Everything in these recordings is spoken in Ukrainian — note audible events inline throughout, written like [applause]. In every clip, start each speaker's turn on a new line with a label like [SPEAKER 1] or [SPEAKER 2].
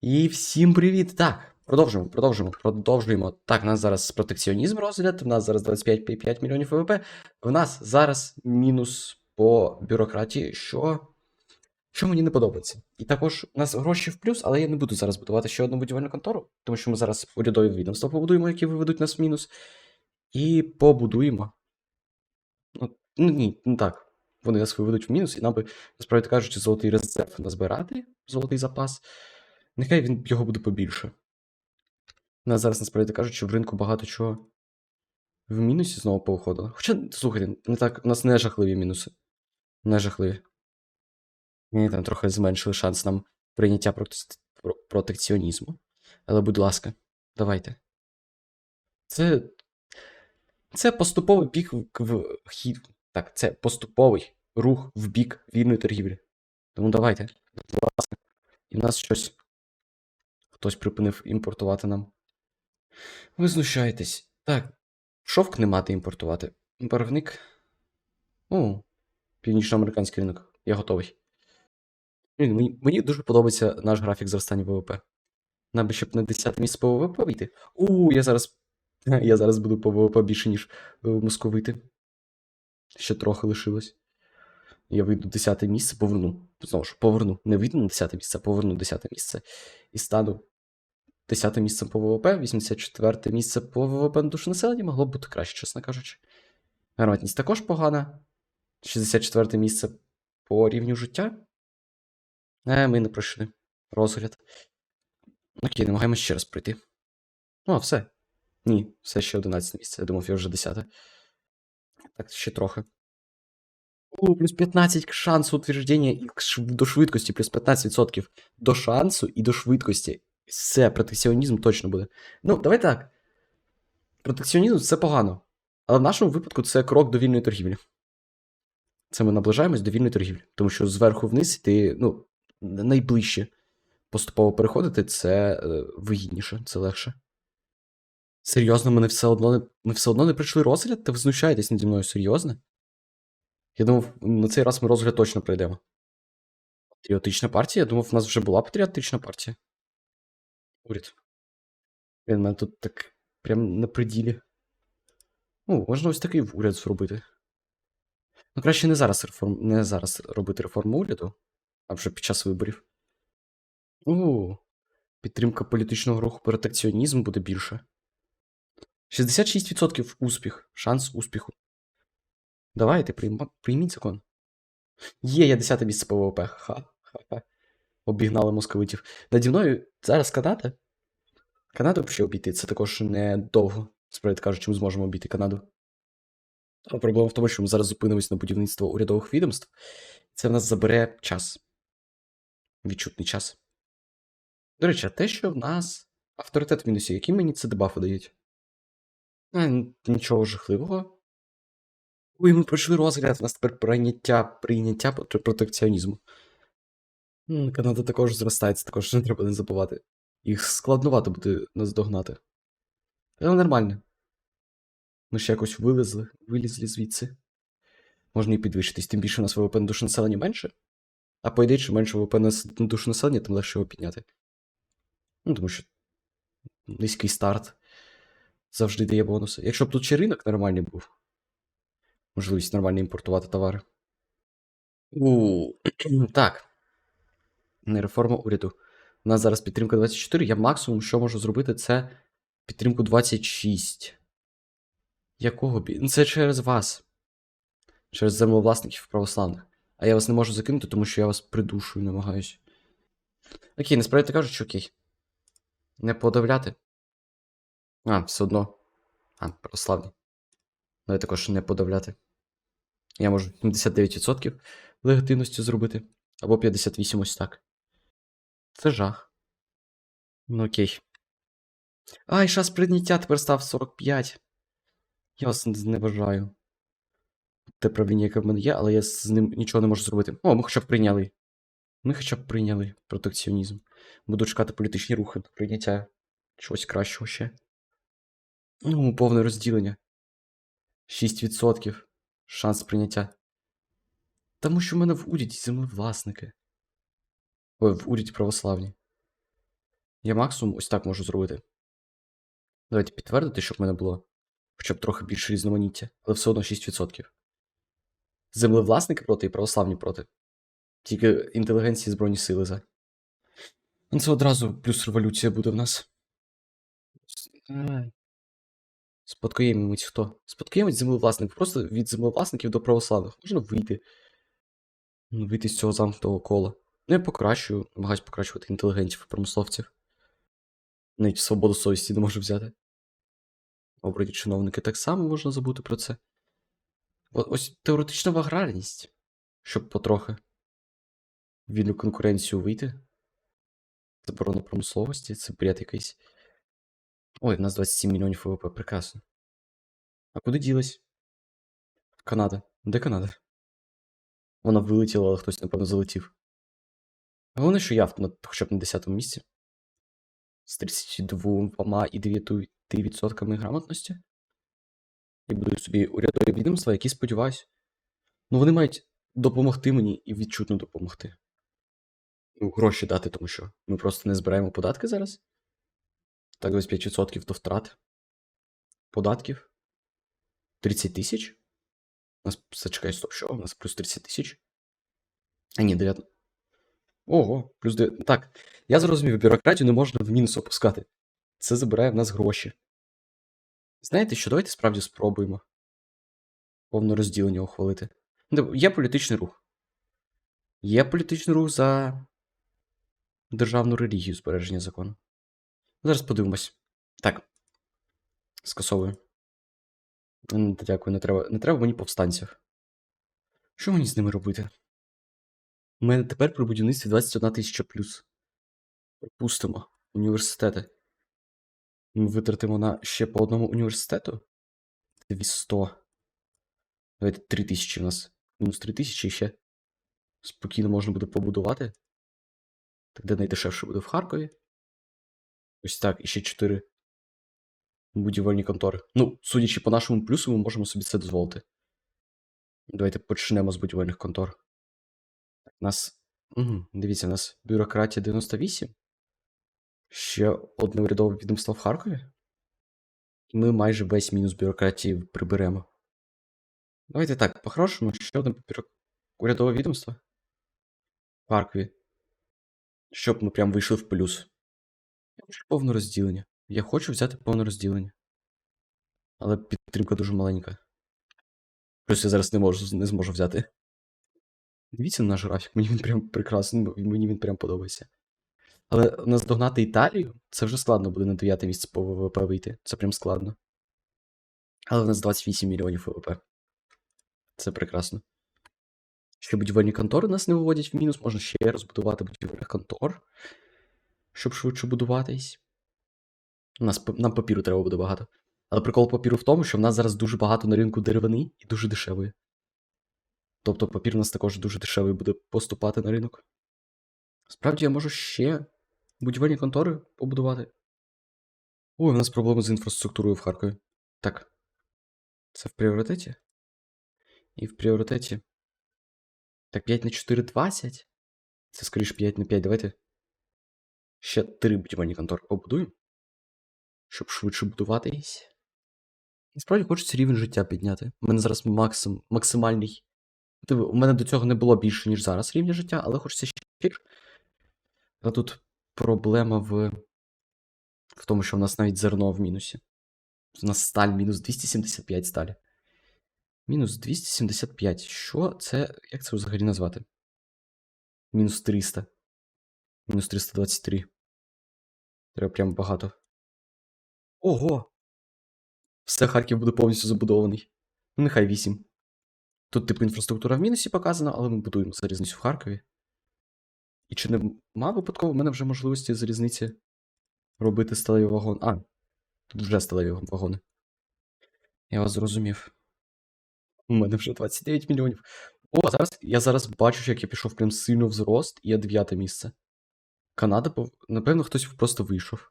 [SPEAKER 1] І всім привіт! Так, продовжуємо, продовжуємо, продовжуємо. Так, у нас зараз протекціонізм розгляд, у нас зараз 25,5 мільйонів ВВП. У нас зараз мінус по бюрократії, що. Що мені не подобається. І також у нас гроші в плюс, але я не буду зараз будувати ще одну будівельну контору, тому що ми зараз урядові відомства побудуємо, які виведуть нас в мінус. І побудуємо. Ну, ну ні, не так. Вони нас виведуть в мінус, і нам би, насправді кажучи, золотий резерв назбирати, золотий запас. Нехай він його буде побільше. У нас зараз, насправді кажучи, в ринку багато чого в мінусі знову повиходило. Хоча, слухайте, не так, у нас не жахливі мінуси. Не жахливі. Ні, там трохи зменшили шанс нам прийняття протекціонізму. Але, будь ласка, давайте. Це. Це поступовий бік в хід. Так, це поступовий рух в бік вільної торгівлі. Тому давайте, будь ласка. І в нас щось. Хтось припинив імпортувати нам. Ви знущаєтесь. Так, шовк не мати імпортувати. Барвник. О, північноамериканський ринок. Я готовий. Мені, мені дуже подобається наш графік зростання ВВП. Нам би щоб на 10 місце по ВВП вийти. У, я зараз. [laughs] Я зараз буду по ВВП більше, ніж е, московити. Ще трохи лишилось. Я вийду 10 місце, поверну. Знову ж, поверну. Не вийду на 10 місце, поверну 10 місце. І стану 10 місце по ВВП, 84 місце по ВВП на душу населення могло б бути краще, чесно кажучи. Грамотність також погана. 64 місце по рівню життя. Е, ми не пройшли. Розгляд. Окей, намагаємось ще раз пройти. О, все. Ні, все ще 11 місце. Я думав, я вже 10. Так, ще трохи. О, плюс 15 к шансу утверждення і до швидкості, плюс 15% до шансу і до швидкості. Все, протекціонізм точно буде. Ну, давай так. Протекціонізм це погано. Але в нашому випадку це крок до вільної торгівлі. Це ми наближаємось до вільної торгівлі. Тому що зверху вниз йти, ну, найближче поступово переходити, це е, вигідніше, це легше. Серйозно, ми не все одно не, ми все одно не пройшли розгляд, та ви знущаєтесь наді мною серйозно? Я думав, на цей раз ми розгляд точно пройдемо. Патріотична партія? Я думав, в нас вже була патріотична партія. Уряд. Блін, мене тут так прям на приділі. Ну, можна ось такий уряд зробити. Ну, краще не зараз реформ... не зараз робити реформу уряду, а вже під час виборів. У, підтримка політичного руху протекціонізм буде більше. 66% успіх, шанс успіху. Давайте, прийміть закон. Є, я 10 місце по ВВП. Ха-ха-ха. Обігнали московитів. Наді мною зараз Канада. Канаду ще обійти, це також недовго. Справді кажучи, ми зможемо обійти Канаду. Але проблема в тому, що ми зараз зупинимось на будівництво урядових відомств. Це в нас забере час. Відчутний час. До речі, а те, що в нас авторитет в мінусі, які мені це дебафи дають? Нічого жахливого. Ой, ми пройшли розгляд, у нас тепер прийняття, прийняття протекціонізму. Канада також зростає, це також не треба не забувати. Їх складновато буде наздогнати. Але нормально. Ми ще якось вилезли, вилізли звідси. Можна і підвищитись, тим більше у нас ВВП на душу населення менше. А по ідеї, чим менше ВВП на душу населення, тим легше його підняти. Ну, тому що низький старт завжди дає бонуси. Якщо б тут ще ринок нормальний був, можливість нормально імпортувати товари. У, [clears throat] так. Не реформа уряду. У нас зараз підтримка 24. Я максимум, що можу зробити, це підтримку 26. Якого бі? Ну, Це через вас. Через землевласників православних. А я вас не можу закинути, тому що я вас придушую, намагаюсь. Окей, насправді кажучи, окей. Не подавляти. А, все одно. А, православні. Давай також не подавляти. Я можу 79% легітимності зробити. Або 58 ось так. Це жах. Ну окей. Ай, шанс прийняття тепер став 45. Я вас не- не бажаю. Те правління, яке в мене є, але я з ним нічого не можу зробити. О, ми хоча б прийняли. Ми хоча б прийняли протекціонізм. Буду чекати політичні рухи до прийняття чогось кращого ще. Ну, повне розділення. 6% шанс прийняття. Тому що в мене в уряді землевласники. Ой, в уряді православні. Я максимум ось так можу зробити. Давайте підтвердити, щоб в мене було хоча б трохи більше різноманіття, але все одно 6%. Землевласники проти і православні проти. Тільки інтелігенції Збройні сили за. Ну, Це одразу плюс революція буде в нас. Спадкоємець хто? Спадкоємець землевласник. Просто від землевласників до православних. Можна вийти. Ну, Вийти з цього замкнутого кола. Ну, я покращую, намагаюсь покращувати інтелігентів і промисловців. Навіть свободу совісті не можу взяти. Обрані чиновники так само можна забути про це. Ось теоретична аграрність, щоб потрохи вільну конкуренцію вийти. Заборона промисловості, це бред якийсь. Ой, в нас 27 мільйонів ВВП, прекрасно. А куди ділась? Канада. Де Канада? Вона вилетіла, але хтось, напевно, залетів. Головне, що я на, хоча б на 10-му місці. З 32,9% грамотності. І буду собі урядові відомства, які сподіваюсь. Ну, вони мають допомогти мені і відчутно допомогти. Ну, гроші дати, тому що ми просто не збираємо податки зараз. Так, 25% то втрат. Податків. 30 тисяч. У нас, зачекай, стоп, що? У нас плюс 30 тисяч. А ні, 9. Ого, плюс 9. Так, я зрозумів, бюрократію не можна в мінус опускати. Це забирає в нас гроші. Знаєте що, давайте справді спробуємо повне розділення ухвалити. Є політичний рух. Є політичний рух за державну релігію збереження закону. Зараз подивимось. Так. Скасовую. Дякую, не треба, не треба мені повстанців. Що мені з ними робити? У мене тепер при будівництві 21 тисяча плюс. Пропустимо університети. Ми витратимо на ще по одному університету. 200. Давайте 3 тисячі у нас. Мінус 3 тисячі ще. Спокійно можна буде побудувати. Так де найдешевше буде в Харкові. Ось так, і ще 4 будівельні контори. Ну, судячи по нашому плюсу, ми можемо собі це дозволити. Давайте почнемо з будівельних контор. У нас. Угу, дивіться, у нас бюрократія 98. Ще одне урядове відомство в Харкові. І ми майже весь мінус бюрократії приберемо. Давайте так, по-хорошому, ще одне урядове відомство. В Харкові. Щоб ми прям вийшли в плюс. Я хочу повне розділення. Я хочу взяти повне розділення. Але підтримка дуже маленька. Плюс я зараз не можу не зможу взяти. Дивіться на наш графік, мені він прям прекрасний, мені він прям подобається. Але наздогнати Італію це вже складно буде на 9 місце по ВВП вийти. Це прям складно. Але в нас 28 мільйонів ВВП. Це прекрасно. Ще будівельні контори нас не виводять в мінус, можна ще розбудувати будівельних контор, щоб швидше будуватись. У нас, нам папіру треба буде багато. Але прикол папіру в тому, що в нас зараз дуже багато на ринку деревини і дуже дешевої. Тобто папір у нас також дуже дешевий буде поступати на ринок. Справді я можу ще будівельні контори побудувати. Ой, у нас проблеми з інфраструктурою в Харкові. Так. Це в пріоритеті? І в пріоритеті. Так, 5 на 4 20. Це скоріше 5 на 5. Давайте. Ще 3 будівельні контори побудуємо. Щоб швидше будуватись. Насправді хочеться рівень життя підняти. У мене зараз максим, максимальний. Диви, у мене до цього не було більше, ніж зараз рівня життя, але хочеться ще більше. Тут проблема в. в тому, що в нас навіть зерно в мінусі. У нас сталь мінус 275 сталі. Мінус 275. Що це. Як це взагалі назвати? Мінус 300. Мінус 323. Треба прям багато. Ого! Все Харків буде повністю забудований. Ну, нехай 8. Тут, типу, інфраструктура в мінусі показана, але ми будуємо залізницю в Харкові. І чи нема випадково в мене вже можливості залізниці робити сталеві вагони? А, тут вже сталеві вагони. Я вас зрозумів. У мене вже 29 мільйонів. О, зараз я зараз бачу, як я пішов прям сильно в зрост, і я дев'яте місце. Канада, напевно, хтось просто вийшов.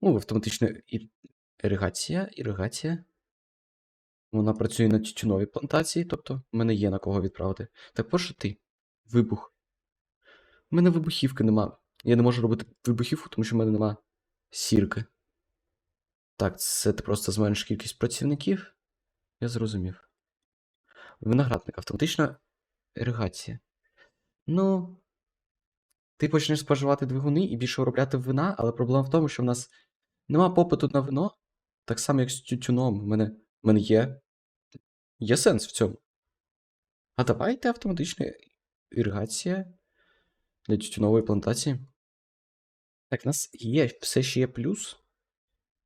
[SPEAKER 1] Ну, автоматична іригація, іригація. Вона працює на тютюновій плантації, тобто в мене є на кого відправити. Так, що ти? Вибух. У мене вибухівки нема. Я не можу робити вибухівку, тому що в мене нема сірки. Так, це ти просто зменшиш кількість працівників. Я зрозумів. Виноградник, автоматична іригація. Ну. Ти почнеш споживати двигуни і більше виробляти вина, але проблема в тому, що в нас нема попиту на вино, так само, як з тютюном. У мене, в мене є. Є сенс в цьому. А давайте автоматична іригація для тютюнової плантації. Так, у нас є все ще є плюс.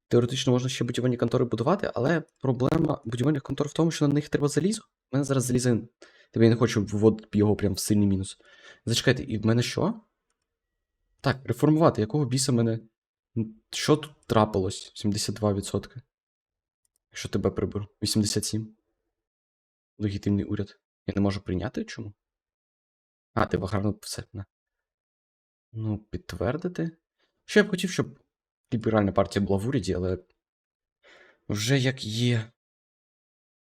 [SPEAKER 1] Теоретично можна ще будівельні контори будувати, але проблема будівельних контор в тому, що на них треба залізо. У мене зараз залізо. Тобі я не хочу вводити його прям в сильний мінус. Зачекайте, і в мене що? Так, реформувати, якого біса мене. Що тут трапилось? 72%. Якщо тебе приберу. 87. Легітимний уряд. Я не можу прийняти чому? А, ти гарно все. На. Ну, підтвердити. Ще я б хотів, щоб ліберальна партія була в уряді, але. Вже як є.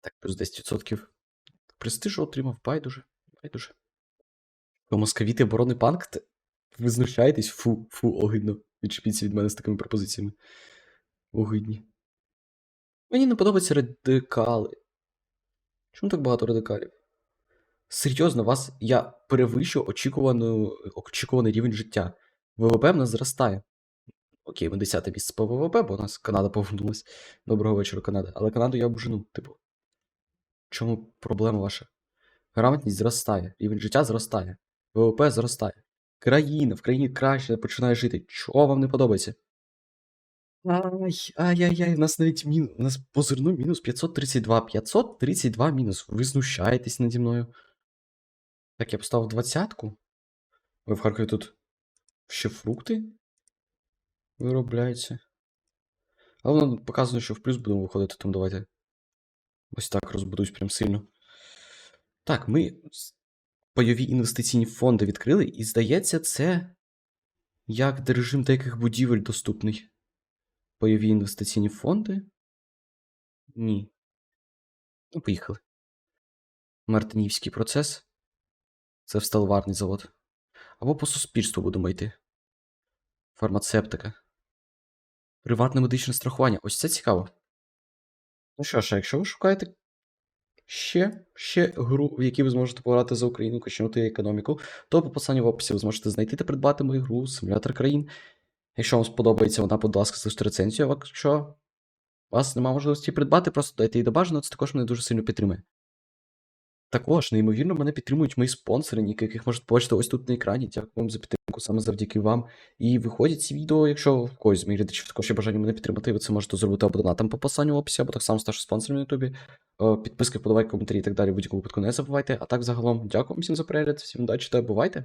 [SPEAKER 1] Так, плюс 10%. Престижу отримав байдуже. Байдуже. Московіти оборонний банк? Ви знущаєтесь? Фу, фу, огидно. Відчепіться від мене з такими пропозиціями. Огидні. Мені не подобаються радикали. Чому так багато радикалів? Серйозно, вас я перевищу очікуваний рівень життя. ВВП в нас зростає. Окей, ми 10 місце по ВВП, бо у нас Канада повернулась. Доброго вечора, Канада. Але Канаду я обжену, типу. Чому проблема ваша? Грамотність зростає, рівень життя зростає, ВВП зростає. Країна, в країні краще починає жити. Чого вам не подобається? Ай, ай-яй-яй, у нас навіть мін... у нас по зерну мінус 532. 532 мінус. Ви знущаєтесь наді мною. Так, я поставив двадцятку. Ви в Харкові тут ще фрукти виробляються. Але воно показує, що в плюс будемо виходити, тому давайте. Ось так розбудусь прям сильно. Так, ми пайові інвестиційні фонди відкрили, і здається, це як режим деяких будівель доступний. Пайові інвестиційні фонди? Ні. Ну, поїхали. Мартинівський процес. Це всталварний завод. Або по суспільству будемо йти. Фармацевтика. Приватне медичне страхування. Ось це цікаво. Ну що ж, якщо ви шукаєте ще, ще гру, в якій ви зможете пограти за Україну, качнути економіку, то по посиланню в описі ви зможете знайти та придбати мою гру Симулятор країн. Якщо вам сподобається вона, будь ласка, залиште рецензію. Якщо у вас немає можливості придбати, просто дайте її до бажаного, це також мене дуже сильно підтримує. Також, неймовірно, мене підтримують мої спонсори, яких можете побачити ось тут на екрані. Дякую вам за підтримку, саме завдяки вам. І виходять ці відео, якщо в когось з моїх глядачів також є бажання мене підтримати, ви це можете зробити або донатом по посланню в описі, або так само ставши спонсором на Ютубі. Е, Підписки, подавайте коментарі і так далі в будь-якому випадку не забувайте. А так загалом, дякую всім за перегляд, всім удачі та бувайте!